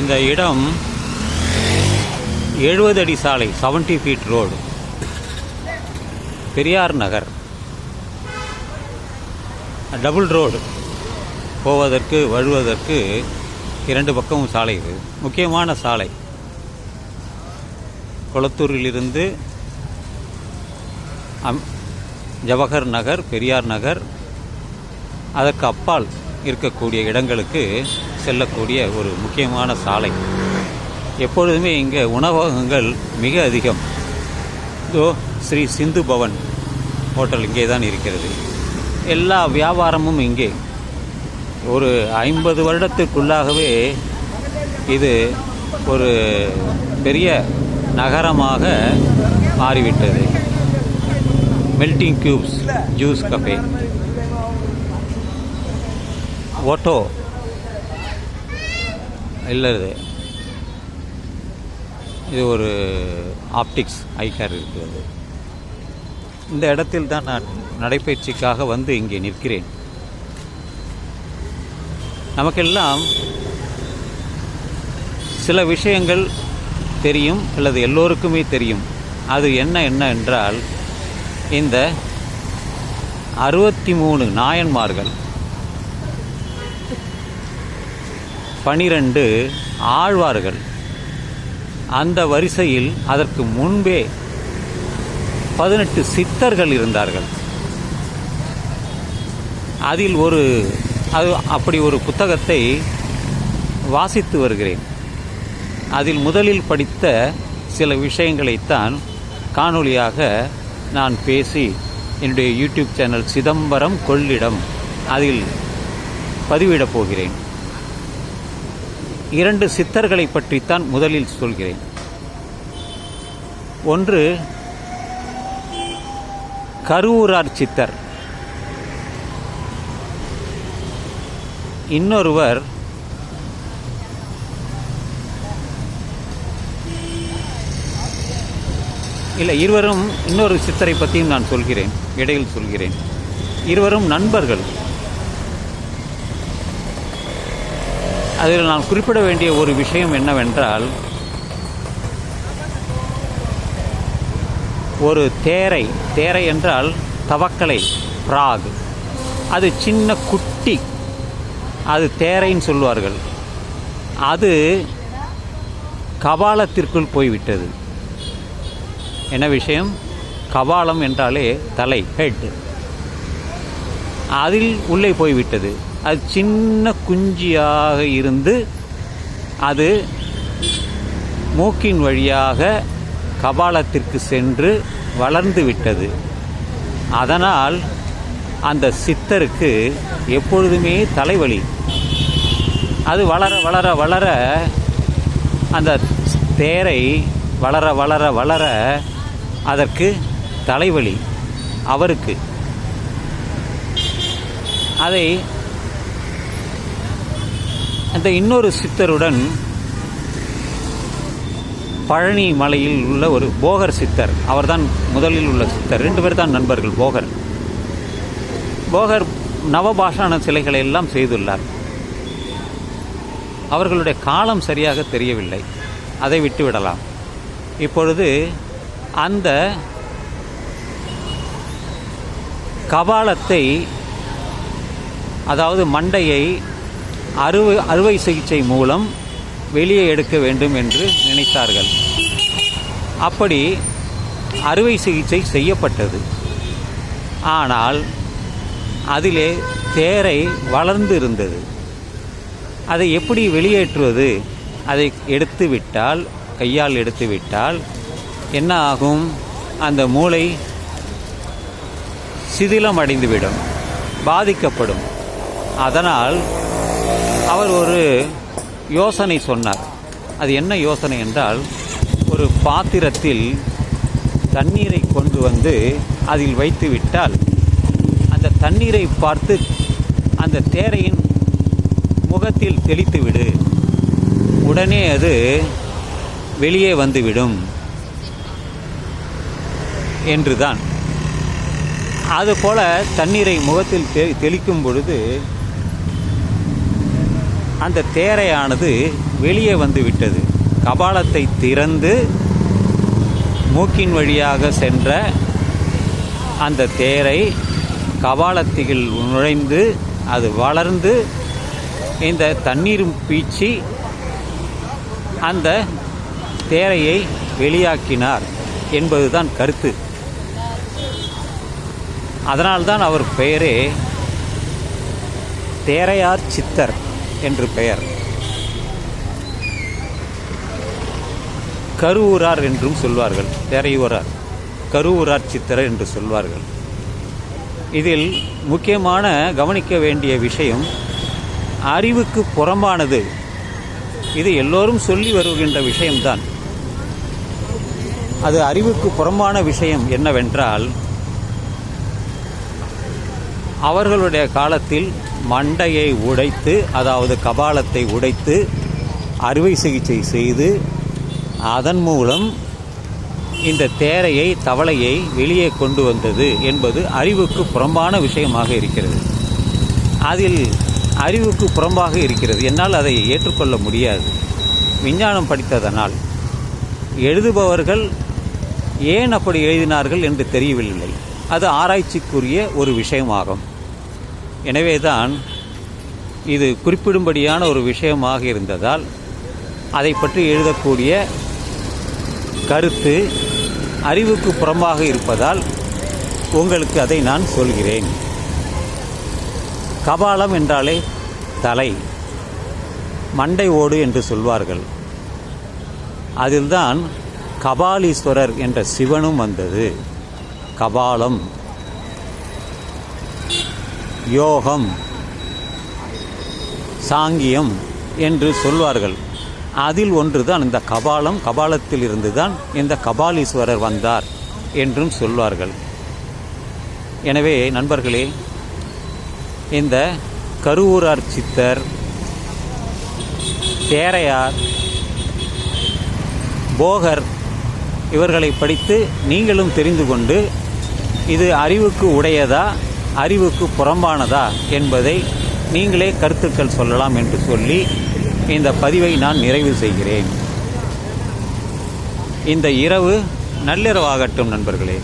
இந்த இடம் எழுபது அடி சாலை 70 feet road Periyar Nagar. Double road போவதற்கு வழுவதற்கு இரண்டு பக்கமும் சாலை இது. முக்கியமான சாலை. குளத்தூரிலிருந்து அம் ஜவஹர் நகர் பெரியார் நகர். அதற்கு அப்பால் இருக்கக்கூடிய இடங்களுக்கு செல்லக்கூடிய ஒரு முக்கியமான சாலை. எப்பொழுதுமே இங்கே உணவகங்கள் மிக அதிகம். இதோ ஸ்ரீ சிந்து பவன் ஹோட்டல் இங்கே தான் இருக்கிறது. எல்லா வியாபாரமும் இங்கே. ஒரு ஐம்பது வருடத்திற்குள்ளாகவே இது ஒரு பெரிய நகரமாக மாறிவிட்டது. மெல்டிங் கியூப்ஸ் ஜூஸ் கஃபே ஓட்டோ? இல்லை இது. இது ஒரு ஆப்டிக்ஸ் ஐகார் இருக்கிறது இந்த இடத்தில் தான் நான் நடைப்பயிற்சிக்காக வந்து இங்கே நிற்கிறேன். நமக்கெல்லாம் சில விஷயங்கள் தெரியும் அல்லது எல்லோருக்குமே தெரியும். அது என்ன என்ன என்றால் இந்த அறுபத்தி மூணு நாயன்மார்கள் பனிரெண்டு ஆழ்வார்கள். அந்த வரிசையில் அதற்கு முன்பே பதினெட்டு சித்தர்கள் இருந்தார்கள். அதில் ஒரு அது அப்படி ஒரு புத்தகத்தை வாசித்து வருகிறேன். அதில் முதலில் படித்த சில விஷயங்களைத்தான் காணொளியாக நான் பேசி என்னுடைய யூடியூப் சேனல் சிதம்பரம் கொள்ளிடம் அதில் பதிவிடப் போகிறேன். இரண்டு சித்தர்களை பற்றித்தான் முதலில் சொல்கிறேன். ஒன்று கருவூரார் சித்தர். இன்னொருவர் இல்லை இருவரும் இன்னொரு சித்தரை பற்றியும் நான் சொல்கிறேன் இடையில் சொல்கிறேன். இருவரும் நண்பர்கள். அதில் நான் குறிப்பிட வேண்டிய ஒரு விஷயம் என்னவென்றால் ஒரு தேரை தேரை என்றால் தவக்கலை பிராக். அது சின்ன குட்டி அது தேரைன்னு சொல்லுவார்கள். அது கபாலத்திற்குள் போய்விட்டது. என்ன விஷயம்? கபாலம் என்றாலே தலை ஹெட் அதில் உள்ளே போய்விட்டது. அது சின்ன குஞ்சியாக இருந்து அது மூக்கின் வழியாக கபாலத்திற்கு சென்று வளர்ந்து விட்டது. அதனால் அந்த சித்தருக்கு எப்பொழுதுமே தலைவலி. அது வளர வளர வளர அந்த தேரை வளர வளர வளர அதற்கு தலைவலி அவருக்கு. அதை அந்த இன்னொரு சித்தருடன் பழனி மலையில் உள்ள ஒரு போகர் சித்தர். அவர்தான் முதலில் உள்ள சித்தர். ரெண்டு பேர் தான் நண்பர்கள் போகர். போகர் நவபாஷான சிலைகளை எல்லாம் செய்துள்ளார். அவர்களுடைய காலம் சரியாக தெரியவில்லை. அதை விட்டுவிடலாம் இப்பொழுது அந்த கபாலத்தை அதாவது மண்டையை அறுவை அறுவை சிகிச்சை மூலம் வெளியே எடுக்க வேண்டும் என்று நினைத்தார்கள். அப்படி அறுவை சிகிச்சை செய்யப்பட்டது. ஆனால் அதிலே தேரை வளர்ந்து இருந்தது அதை எப்படி வெளியேற்றுவது? அதை எடுத்து விட்டால் கையால் எடுத்துவிட்டால் என்ன ஆகும்? அந்த மூளை சிதிலம் அடைந்துவிடும் பாதிக்கப்படும். அதனால் அவர் ஒரு யோசனை சொன்னார். அது என்ன யோசனை என்றால் ஒரு பாத்திரத்தில் தண்ணீரை கொண்டு வந்து அதில் வைத்து விட்டால் அந்த தண்ணீரை பார்த்து அந்த தேரையின் முகத்தில் தெளித்து விடு. உடனே அது வெளியே வந்துவிடும் என்றுதான். அதுபோல தண்ணீரை முகத்தில் தெ தெளிக்கும் பொழுது அந்த தேரையானது வெளியே வந்து விட்டது. கபாலத்தை திறந்து மூக்கின் வழியாக சென்ற அந்த தேரை கபாலத்தில் நுழைந்து அது வளர்ந்து இந்த தண்ணீரும் பீச்சி அந்த தேரையை வெளியாக்கினார் என்பதுதான் கருத்து. அதனால்தான் அவர் பெயரே தேரையார் சித்தர். என்று பெயர். கருவூரார் என்றும் சொல்வார்கள். தேரையூரார். கருவூரார் சித்தர் என்று சொல்வார்கள். இதில் முக்கியமான கவனிக்க வேண்டிய விஷயம் அறிவுக்கு புறம்பானது. இது எல்லோரும் சொல்லி வருகின்ற விஷயம்தான். அது அறிவுக்கு புறம்பான விஷயம் என்னவென்றால் அவர்களுடைய காலத்தில் மண்டையை உடைத்து அதாவது கபாலத்தை உடைத்து அறுவை சிகிச்சை செய்து அதன் மூலம் இந்த தேரையை தவளையை வெளியே கொண்டு வந்தது என்பது அறிவுக்கு புறம்பான விஷயமாக இருக்கிறது. அதில் அறிவுக்கு புறம்பாக இருக்கிறது. என்னால் அதை ஏற்றுக்கொள்ள முடியாது. விஞ்ஞானம் படித்ததனால். எழுதுபவர்கள் ஏன் அப்படி எழுதினார்கள் என்று தெரியவில்லை. அது ஆராய்ச்சிக்குரிய ஒரு விஷயமாகும். எனவேதான் இது குறிப்பிடும்படியான ஒரு விஷயமாக இருந்ததால் அதை பற்றி எழுதக்கூடிய கருத்து அறிவுக்கு புறம்பாக இருப்பதால் உங்களுக்கு அதை நான் சொல்கிறேன். கபாலம் என்றாலே தலை மண்டை ஓடு என்று சொல்வார்கள். அதில்தான் கபாலீஸ்வரர் என்ற சிவனும் வந்தது. கபாலம். யோகம் சாங்கியம் என்று சொல்வார்கள். அதில் ஒன்றுதான் இந்த கபாலம் கபாலத்தில் இருந்து தான் இந்த கபாலீஸ்வரர் வந்தார் என்றும் சொல்வார்கள். எனவே நண்பர்களே இந்த கருவூரார் சித்தர் தேரையார் போகர் இவர்களை படித்து நீங்களும் தெரிந்து கொண்டு இது அறிவுக்கு உடையதா அறிவுக்கு புறம்பானதா என்பதை நீங்களே கருத்துக்கள் சொல்லலாம் என்று சொல்லி இந்த பதிவை நான் நிறைவு செய்கிறேன். இந்த இரவு நள்ளிரவாகட்டும் நண்பர்களே.